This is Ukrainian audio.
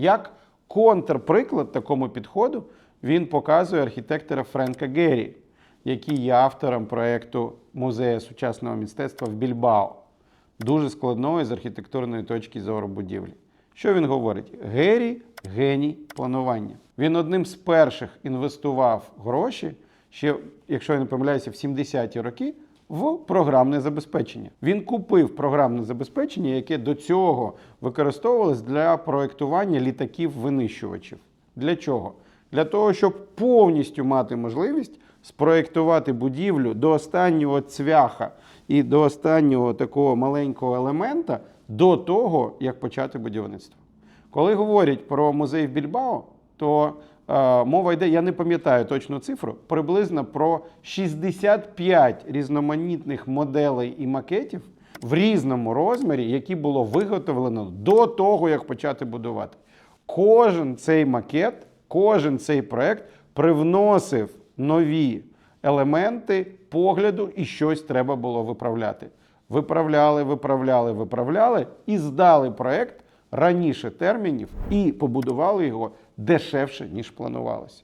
Як контрприклад такому підходу він показує архітектора Френка Геррі, який є автором проєкту Музею сучасного мистецтва в Більбао, дуже складної з архітектурної точки зору будівлі. Що він говорить? Геррі геній планування. Він одним з перших інвестував гроші, ще, якщо я не помиляюся, в 70-ті роки в програмне забезпечення. Він купив програмне забезпечення, яке до цього використовувалось для проектування літаків-винищувачів. Для чого? Для того, щоб повністю мати можливість спроектувати будівлю до останнього цвяха і до останнього такого маленького елемента до того, як почати будівництво. Коли говорять про музей в Більбао, то е, мова йде, я не пам'ятаю точну цифру, приблизно про 65 різноманітних моделей і макетів в різному розмірі, які було виготовлено до того, як почати будувати. Кожен цей макет, кожен цей проект привносив нові елементи погляду і щось треба було виправляти. Виправляли, виправляли, виправляли і здали проект раніше термінів і побудували його дешевше, ніж планувалося.